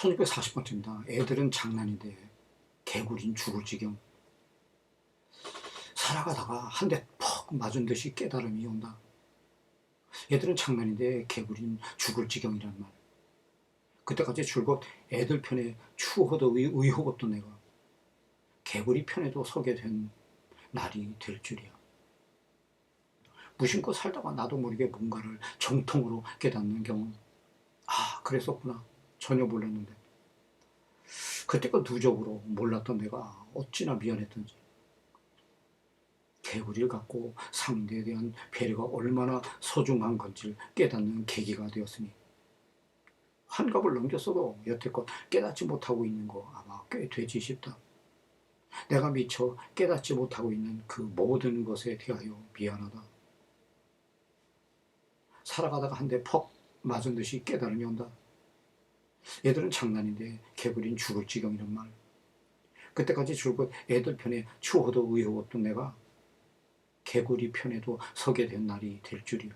1640번째입니다. 애들은 장난인데 개구리는 죽을 지경. 살아가다가 한 대 퍽 맞은 듯이 깨달음이 온다. 애들은 장난인데 개구리는 죽을 지경이란 말. 그때까지 줄곧 애들 편에 추호도 의- 의혹 없던 내가 개구리 편에도 서게 된 날이 될 줄이야. 무심코 살다가 나도 모르게 뭔가를 정통으로 깨닫는 경우. 아, 그랬었구나. 전혀 몰랐는데. 그때껏 누적으로 몰랐던 내가 어찌나 미안했던지. 개구리를 갖고 상대에 대한 배려가 얼마나 소중한 건지를 깨닫는 계기가 되었으니 환갑을 넘겼어도 여태껏 깨닫지 못하고 있는 거 아마 꽤 되지 싶다. 내가 미처 깨닫지 못하고 있는 그 모든 것에 대하여 미안하다. 살아가다가 한 대 퍽 맞은 듯이 깨달음이 온다. 애들은 장난인데 개구리는 죽을 지경이란 말. 그때까지 줄곧 애들 편에 추호도 의혹 없던 내가 개구리 편에도 서게 된 날이 될 줄이야.